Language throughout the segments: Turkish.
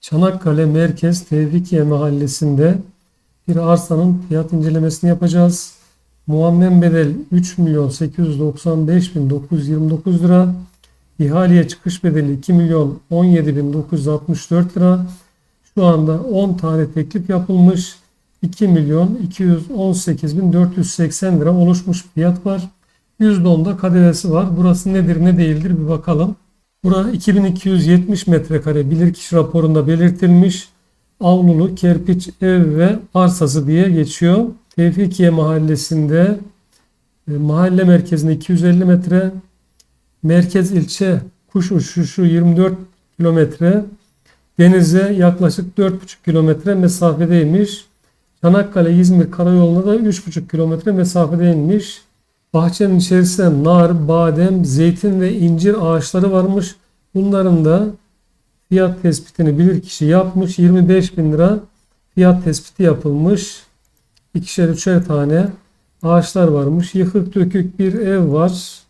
Çanakkale Merkez Tevfikiye Mahallesi'nde bir arsanın fiyat incelemesini yapacağız. Muammen bedel 3 milyon 895 bin 929 lira. İhaleye çıkış bedeli 2 milyon 17 bin 964 lira. Şu anda 10 tane teklif yapılmış. 2 milyon 218 bin 480 lira oluşmuş fiyat var. %10'da KDV'si var. Burası nedir ne değildir bir bakalım. Bura 2270 metrekare bilirkişi raporunda belirtilmiş avlulu kerpiç ev ve arsası diye geçiyor. Tevfikiye mahallesinde e, mahalle merkezinde 250 metre, merkez ilçe kuş uçuşu 24 kilometre, denize yaklaşık 4,5 kilometre mesafedeymiş. Çanakkale İzmir karayoluna da 3,5 kilometre mesafedeymiş. Bahçenin içerisinde nar, badem, zeytin ve incir ağaçları varmış. Bunların da fiyat tespitini bilir kişi yapmış. 25 bin lira fiyat tespiti yapılmış. İkişer üçer tane ağaçlar varmış. Yıkık dökük bir ev var.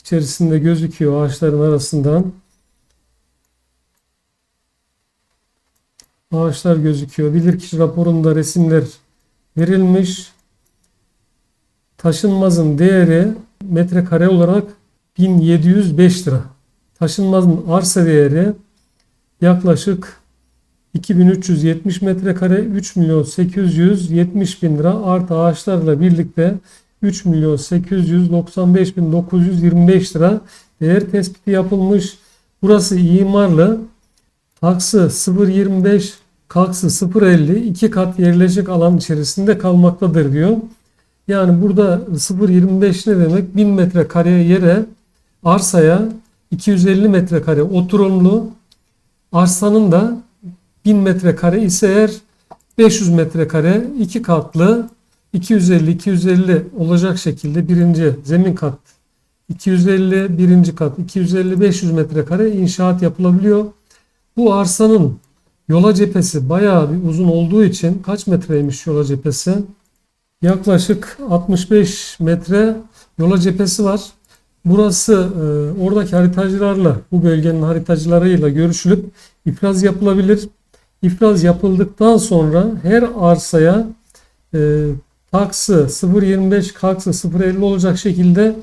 İçerisinde gözüküyor ağaçların arasından. Ağaçlar gözüküyor. Bilirkişi raporunda resimler verilmiş. Taşınmazın değeri metrekare olarak 1705 lira. Taşınmazın arsa değeri yaklaşık 2370 metrekare 3 milyon 870 bin lira artı ağaçlarla birlikte 3 milyon 895 bin 925 lira değer tespiti yapılmış. Burası imarlı. Taksı 0.25 kalksı 0.50 iki kat yerleşik alan içerisinde kalmaktadır diyor. Yani burada 0.25 ne demek? 1000 metrekare yere arsaya 250 metrekare oturumlu arsanın da 1000 metrekare ise eğer 500 metrekare iki katlı 250 250 olacak şekilde birinci zemin kat 250 birinci kat 250 500 metrekare inşaat yapılabiliyor. Bu arsanın yola cephesi bayağı bir uzun olduğu için kaç metreymiş yola cephesi? Yaklaşık 65 metre yola cephesi var. Burası e, oradaki haritacılarla, bu bölgenin haritacılarıyla görüşülüp ifraz yapılabilir. İfraz yapıldıktan sonra her arsaya e, taksı 0.25 kaksı 0.50 olacak şekilde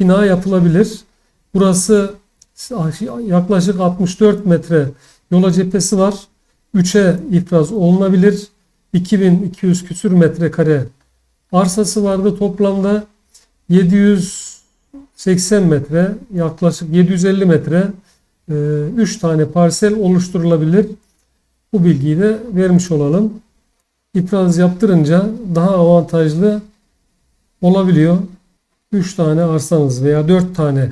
bina yapılabilir. Burası yaklaşık 64 metre yola cephesi var. 3'e ifraz olunabilir. 2200 küsür metrekare arsası vardı toplamda 780 metre yaklaşık 750 metre 3 tane parsel oluşturulabilir. Bu bilgiyi de vermiş olalım. İfraz yaptırınca daha avantajlı olabiliyor. 3 tane arsanız veya 4 tane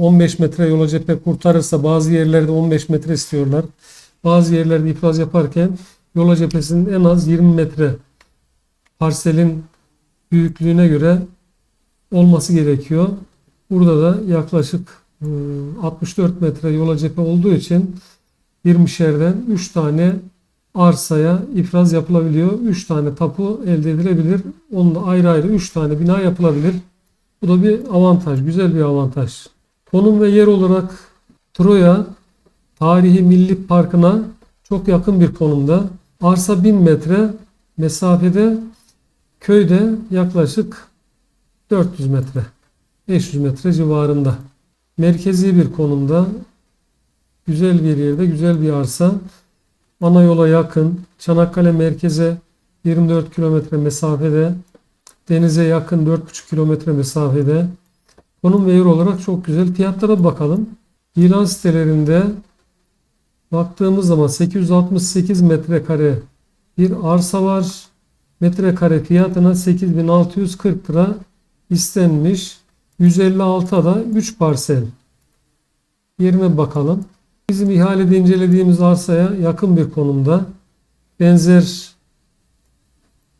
15 metre yola cephe kurtarırsa bazı yerlerde 15 metre istiyorlar. Bazı yerlerde ifraz yaparken yola cephesinin en az 20 metre parselin büyüklüğüne göre olması gerekiyor. Burada da yaklaşık 64 metre yola cephe olduğu için 20'şerden 3 tane arsaya ifraz yapılabiliyor. 3 tane tapu elde edilebilir. Onunla ayrı ayrı 3 tane bina yapılabilir. Bu da bir avantaj, güzel bir avantaj. Konum ve yer olarak Troya Tarihi Milli Parkı'na çok yakın bir konumda. Arsa 1000 metre mesafede köyde yaklaşık 400 metre 500 metre civarında. Merkezi bir konumda güzel bir yerde güzel bir arsa. Ana yola yakın. Çanakkale merkeze 24 kilometre mesafede. Denize yakın 4,5 kilometre mesafede. Konum ve yer olarak çok güzel. Fiyatlara bakalım. İlan sitelerinde baktığımız zaman 868 metrekare bir arsa var. Metrekare fiyatına 8640 lira istenmiş. 156'da da 3 parsel. Yerine bakalım. Bizim ihalede incelediğimiz arsaya yakın bir konumda. Benzer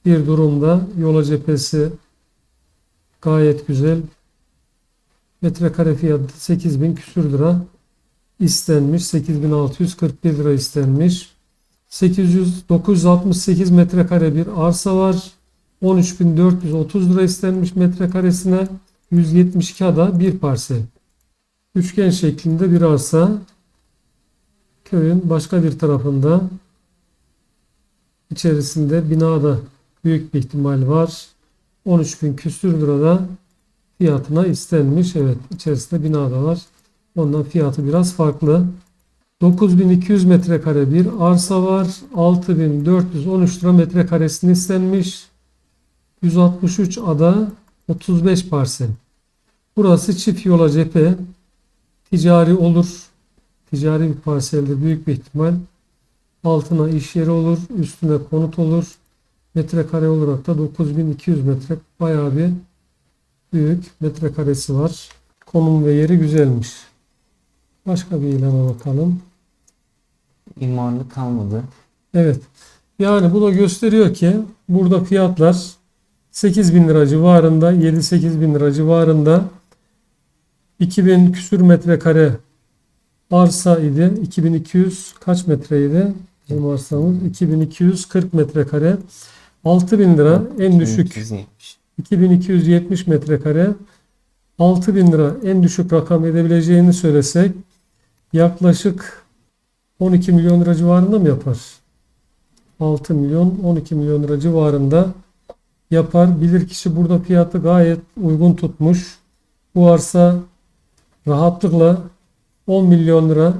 bir durumda. Yola cephesi gayet güzel. Metrekare fiyatı 8000 küsür lira istenmiş. 8641 lira istenmiş. 800 968 metrekare bir arsa var. 13.430 lira istenmiş metrekaresine. 172 ada bir parsel. Üçgen şeklinde bir arsa. köyün başka bir tarafında içerisinde binada büyük bir ihtimal var. 13 bin küsür lirada fiyatına istenmiş. Evet içerisinde binada var. Ondan fiyatı biraz farklı. 9200 metrekare bir arsa var. 6413 lira metrekaresini istenmiş. 163 ada 35 parsel. Burası çift yola cephe. Ticari olur. Ticari bir parseldir büyük bir ihtimal. Altına iş yeri olur. Üstüne konut olur. Metrekare olarak da 9200 metre. Bayağı bir büyük metrekaresi var. Konum ve yeri güzelmiş. Başka bir ilana bakalım. İmarlı kalmadı. Evet. Yani bu da gösteriyor ki burada fiyatlar 8 bin lira civarında, 7-8 bin lira civarında 2000 küsür metrekare arsa idi. 2200 kaç metreydi? Bizim arsamız 2240 metrekare. 6000 lira en düşük 270. 2270 metrekare 6000 lira en düşük rakam edebileceğini söylesek yaklaşık 12 milyon lira civarında mı yapar? 6 milyon 12 milyon lira civarında yapar. Bilir kişi burada fiyatı gayet uygun tutmuş. Bu arsa rahatlıkla 10 milyon lira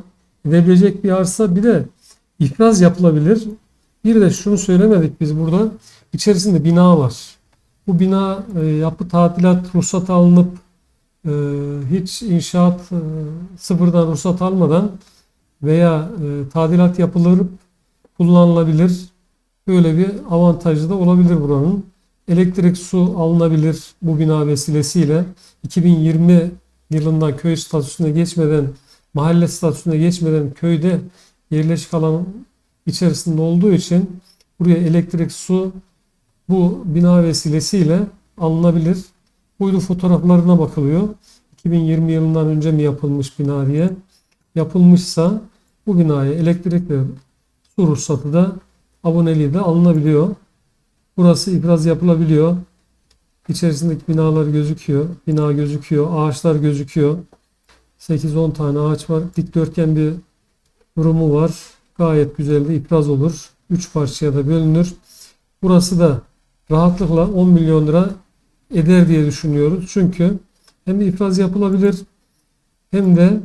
edebilecek bir arsa bir de ifraz yapılabilir. Bir de şunu söylemedik biz burada. İçerisinde bina var. Bu bina e, yapı tadilat ruhsat alınıp e, hiç inşaat e, sıfırdan ruhsat almadan veya e, tadilat yapılır kullanılabilir. Böyle bir avantajı da olabilir buranın. Elektrik su alınabilir bu bina vesilesiyle. 2020 yılından köy statüsüne geçmeden, mahalle statüsüne geçmeden köyde yerleşik alan içerisinde olduğu için buraya elektrik su bu bina vesilesiyle alınabilir. Uydu fotoğraflarına bakılıyor. 2020 yılından önce mi yapılmış bina diye. Yapılmışsa bu binaya elektrik ve su ruhsatı da aboneliği de alınabiliyor. Burası ibraz yapılabiliyor. İçerisindeki binalar gözüküyor. Bina gözüküyor. Ağaçlar gözüküyor. 8-10 tane ağaç var. Dikdörtgen bir durumu var. Gayet güzel de ipraz olur. 3 parçaya da bölünür. Burası da rahatlıkla 10 milyon lira eder diye düşünüyoruz. Çünkü hem ifraz yapılabilir hem de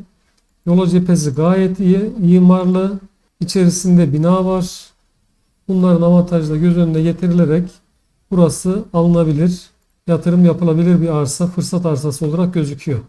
yola cephesi gayet iyi, imarlı, içerisinde bina var. Bunların avantajı da göz önüne getirilerek burası alınabilir, yatırım yapılabilir bir arsa, fırsat arsası olarak gözüküyor.